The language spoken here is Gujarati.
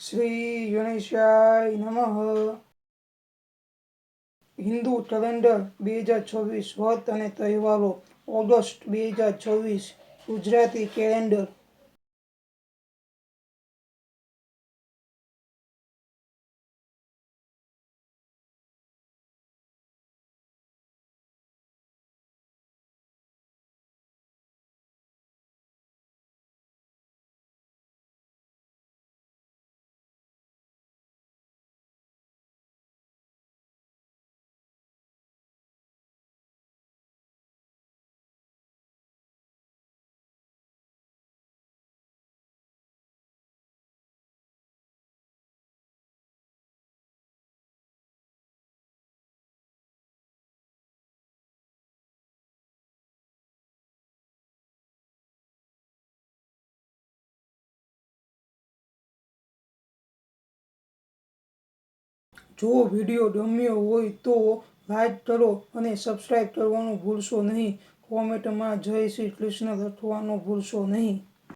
શ્રી ગણેશાય નમઃ હિન્દુ કેલેન્ડર બે હજાર છવ્વીસ વ્રત અને તહેવારો ઓગસ્ટ બે હજાર છવ્વીસ ગુજરાતી કેલેન્ડર જો વીડિયો ગમ્યો હોય તો લાઈક કરો અને સબસ્ક્રાઈબ કરવાનું ભૂલશો નહીં. કોમેન્ટમાં જય શ્રી કૃષ્ણ લખવાનું ભૂલશો નહીં.